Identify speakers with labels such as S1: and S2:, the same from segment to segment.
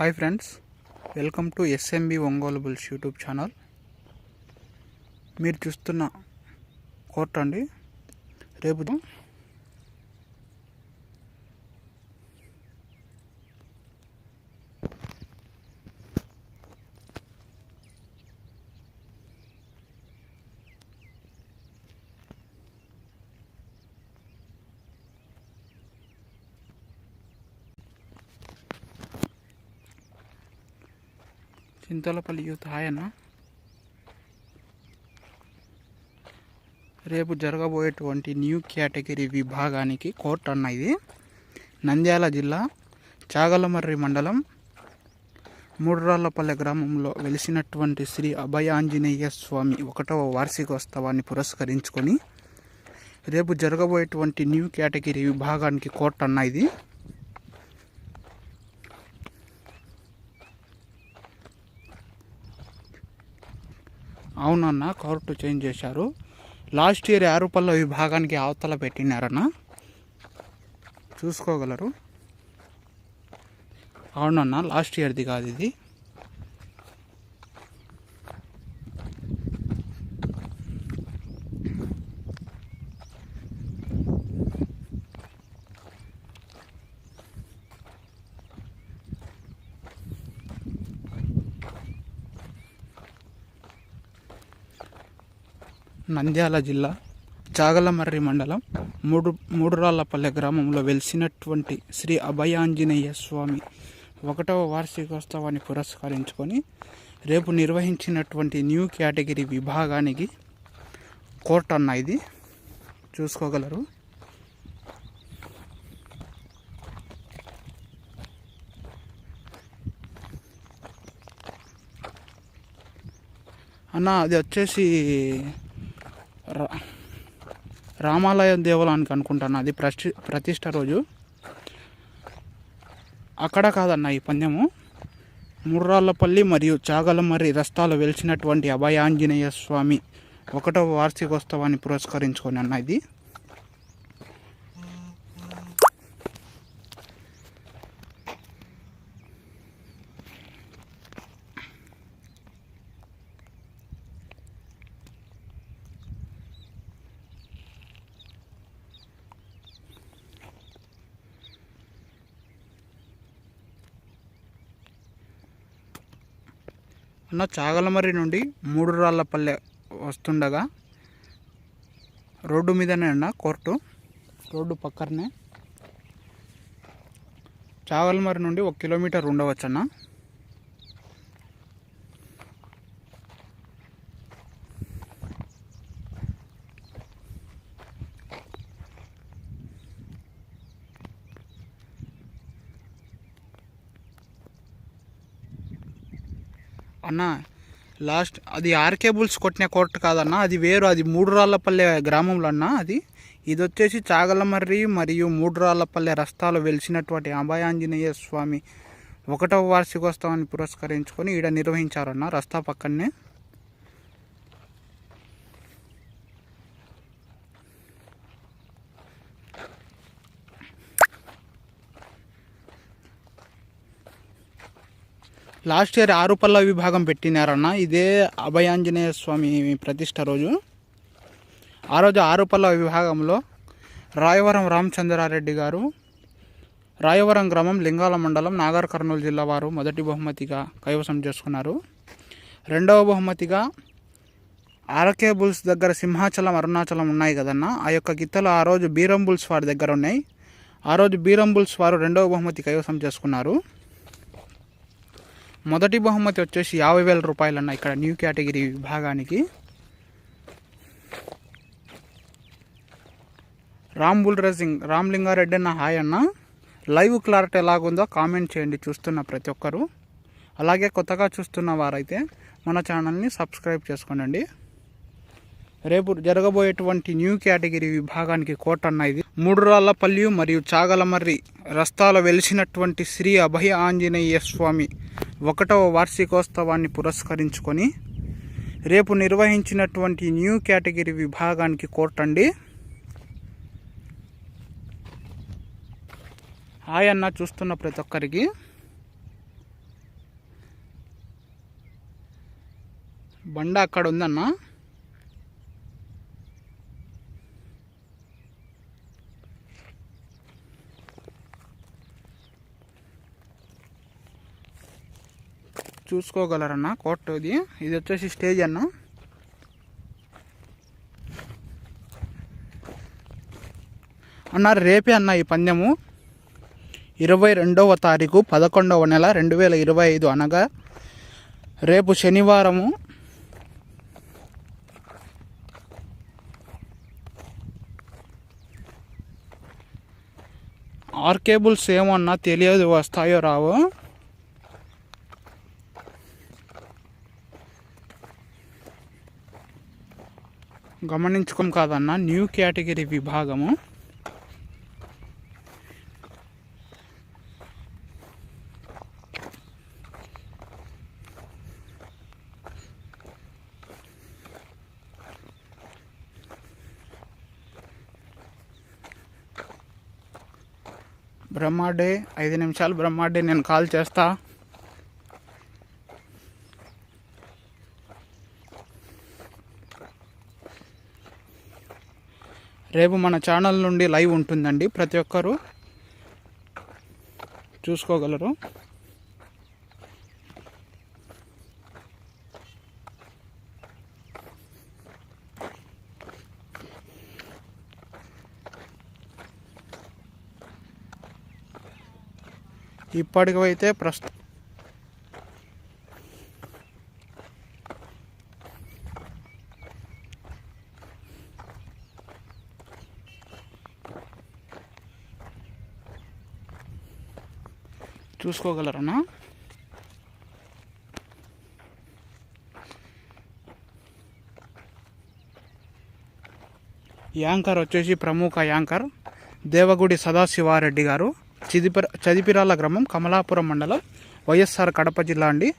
S1: Hi friends welcome to SMB Ongole bulls YouTube channel. మీరు చూస్తున్న court అండి. రేపు చింతలపల్లి యూత్ ఆయన? రేపు జరగబోయేటువంటి న్యూ కేటగిరీ విభాగానికి కోర్టు అన్న ఇది. నంద్యాల జిల్లా చాగలమర్రి మండలం మూడ్రాళ్ళపల్లె గ్రామంలో వెలిసినటువంటి శ్రీ అభయాంజనేయ స్వామి ఒకటవ వార్షికోత్సవాన్ని పురస్కరించుకొని రేపు జరగబోయేటువంటి న్యూ కేటగిరీ విభాగానికి కోర్టు అన్న ఇది. అవునన్న కోర్టు చేంజ్ చేశారు. లాస్ట్ ఇయర్ యారుపల్ల విభాగానికి అవతల పెట్టినారన్న. చూసుకోగలరు. అవునన్న లాస్ట్ ఇయర్ది కాదు ఇది. నంద్యాల జిల్లా జాగలమర్రి మండలం మూడు మూడురాళ్ళపల్లె గ్రామంలో వెలిసినటువంటి శ్రీ అభయాంజనేయ స్వామి ఒకటవ వార్షికోత్సవాన్ని పురస్కరించుకొని రేపు నిర్వహించినటువంటి న్యూ కేటగిరీ విభాగానికి కోర్ట్ అన్న ఇది. చూసుకోగలరు. అన్న అది వచ్చేసి రామాలయ దేవాలయానికి అనుకుంటాను. అది ప్రతి ప్రతిష్ట రోజు. అక్కడ కాదన్న ఈ పందెము. ముర్రాళ్ళపల్లి మరియు చాగలమర్రి రస్తాలు వెలిసినటువంటి అభయాంజనేయ స్వామి ఒకటవ వార్షికోత్సవాన్ని పురస్కరించుకొని అన్న ఇది. అన్న చాగలమర్రి నుండి మూడు రాళ్ళపల్లె వస్తుండగా రోడ్డు మీదనే అన్న కోర్టు. రోడ్డు పక్కనే చాగలమర్రి నుండి ఒక కిలోమీటర్ ఉండవచ్చు అన్న లాస్ట్ అది ఆర్కే బుల్స్ కొట్టిన కోర్టు కాదన్న అది వేరు అది మూడు రాళ్ళపల్లె గ్రామంలో అన్న అది. ఇది వచ్చేసి చాగలమర్రి మరియు మూడు రాళ్ళపల్లె రస్తాలు వెలిసినటువంటి అభయాంజనేయ స్వామి ఒకటవ వార్షికోత్సవాన్ని పురస్కరించుకొని ఈడ నిర్వహించారన్న రస్తా పక్కనే లాస్ట్ ఇయర్ ఆరుపల్ల విభాగం పెట్టినారన్న. ఇదే అభయాంజనేయ స్వామి ప్రతిష్ట రోజు. ఆ రోజు ఆరుపల్ల విభాగంలో రాయవరం రామచంద్రారెడ్డి గారు రాయవరం గ్రామం లింగాల మండలం నాగర్ కర్నూలు జిల్లా వారు మొదటి బహుమతిగా కైవసం చేసుకున్నారు. రెండవ బహుమతిగా ఆర్కే బుల్స్ దగ్గర సింహాచలం అరుణాచలం ఉన్నాయి కదన్న. ఆ యొక్క గిత్తలు ఆ రోజు బీరం బుల్స్ వారి దగ్గర ఉన్నాయి. ఆ రోజు బీరం బుల్స్ వారు రెండవ బహుమతి కైవసం చేసుకున్నారు. మొదటి బహుమతి వచ్చేసి యాభై వేల రూపాయలన్న ఇక్కడ న్యూ కేటగిరీ విభాగానికి. రామ్ బుల్ రేసింగ్ రామ్లింగారెడ్డి అన్న హాయ్ అన్న. లైవ్ క్లారిటీ ఎలాగుందో కామెంట్ చేయండి చూస్తున్న ప్రతి ఒక్కరు. అలాగే కొత్తగా చూస్తున్న వారైతే మన ఛానల్ని సబ్స్క్రైబ్ చేసుకోండి రేపు జరగబోయేటువంటి న్యూ కేటగిరీ విభాగానికి కోట అన్న ఇది. మూడు రాళ్ళపల్లి మరియు చాగలమర్రి రస్తాల వెలిసినటువంటి శ్రీ అభయ ఆంజనేయ స్వామి ఒకటవ వార్షికోత్సవాన్ని పురస్కరించుకొని రేపు నిర్వహించినటువంటి న్యూ కేటగిరీ విభాగానికి కోర్టండి. ఆయన్న చూస్తున్న ప్రతి ఒక్కరికి. బండ అక్కడ ఉందన్నా? చూసుకోగలరన్న కోర్టు ఇది ఇది వచ్చేసి స్టేజ్ అన్న. అన్న రేపే అన్న ఈ పందెము. ఇరవై రెండవ తారీఖు పదకొండవ నెల రెండు వేల ఇరవై ఐదు అనగా రేపు శనివారము. ఆర్ కేబుల్స్ ఏమన్నా తెలియదు వస్తాయో రావో? గమనించుకోం కాదన్న న్యూ కేటగిరీ విభాగము. బ్రహ్మాడే ఐదు నిమిషాలు బ్రహ్మాడే నేను కాల్ చేస్తా. రేపు మన ఛానల్ నుండి లైవ్ ఉంటుందండి. ప్రతి ఒక్కరూ చూసుకోగలరు. ఇప్పటికైతే ప్రస్తుతం చూసుకోగలరనా? యాంకర్ వచ్చేసి ప్రముఖ యాంకర్ దేవగుడి సదాశివారెడ్డి గారు. చిదిపిర చదిపిరాల గ్రామం కమలాపురం మండలం వైఎస్ఆర్ కడప జిల్లా అండి.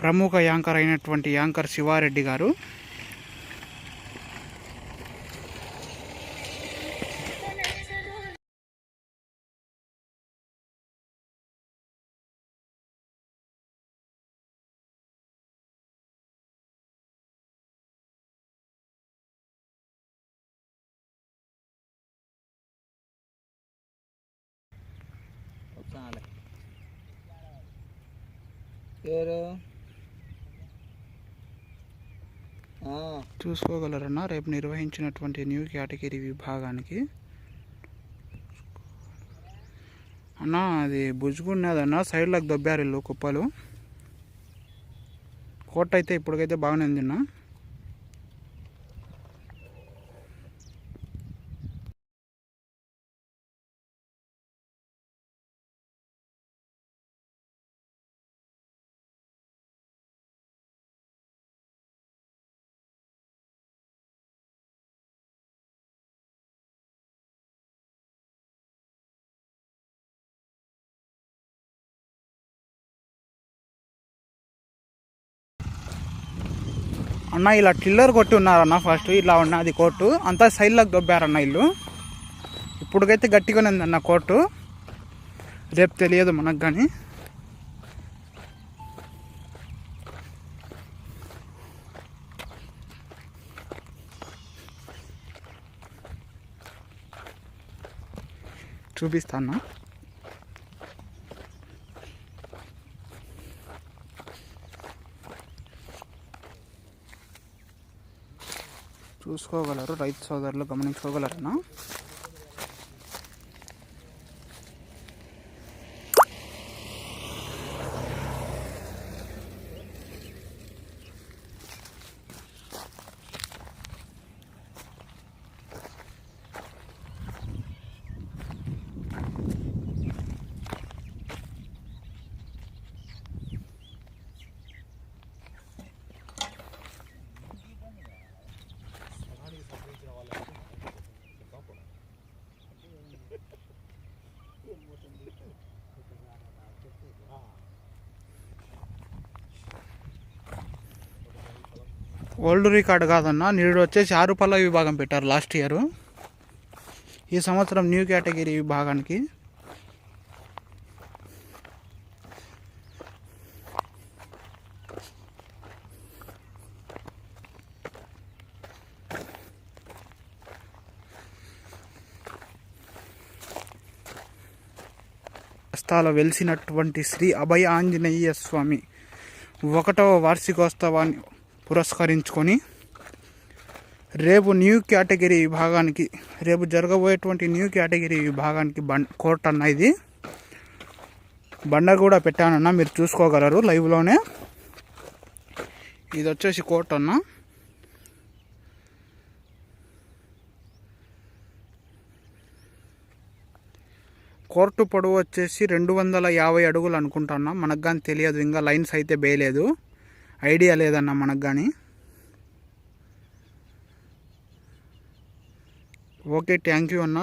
S1: ప్రముఖ యాంకర్ అయినటువంటి యాంకర్ శివారెడ్డి గారు.
S2: పేరు?
S1: చూసుకోగలరన్నా రేపు నిర్వహించినటువంటి న్యూ కేటగిరీ విభాగానికి. అన్నా అది బుజ్జుకున్నదన్న సైడ్లకు దొబ్బారు ఇల్లు కుప్పలు. కోట అయితే ఇప్పటికైతే బాగానే ఉంది అన్న ఇలా టిల్లర్ కొట్టి ఉన్నారన్న ఫస్ట్ ఇలా ఉన్నది కోర్టు. అంతా సైడ్లోకి దొబ్బారన్న ఇల్లు. ఇప్పటికైతే గట్టిగానే ఉందన్న కోర్టు. రేపు తెలియదు మనకు కానీ చూపిస్తాను? చూసుకోగలరు రైతు సోదరులు గమనించుకోగలరనా? వరల్డ్ రికార్డ్ కాదన్న నేడు వచ్చేసి ఆరుపల్ల విభాగం పెట్టారు లాస్ట్ ఇయర్. ఈ సంవత్సరం న్యూ కేటగిరీ విభాగానికి. హస్తాల వెలిసినటువంటి శ్రీ అభయ ఆంజనేయ స్వామి ఒకటవ వార్షికోత్సవాన్ని పురస్కరించుకొని రేపు న్యూ కేటగిరీ విభాగానికి రేపు జరగబోయేటువంటి న్యూ కేటగిరీ విభాగానికి బండ్ కోర్ట్ అన్న ఇది. బండ కూడా పెట్టానన్న మీరు చూసుకోగలరు లైవ్లోనే. ఇది వచ్చేసి కోర్ట్ అన్న. కోర్టు పొడవు వచ్చేసి రెండు వందల యాభై అడుగులు అనుకుంటున్నా మనకు కానీ తెలియదు ఇంకా లైన్స్ అయితే వేయలేదు. ఐడియా లేదన్న మనకు కానీ ఓకే థ్యాంక్ యూ అన్న.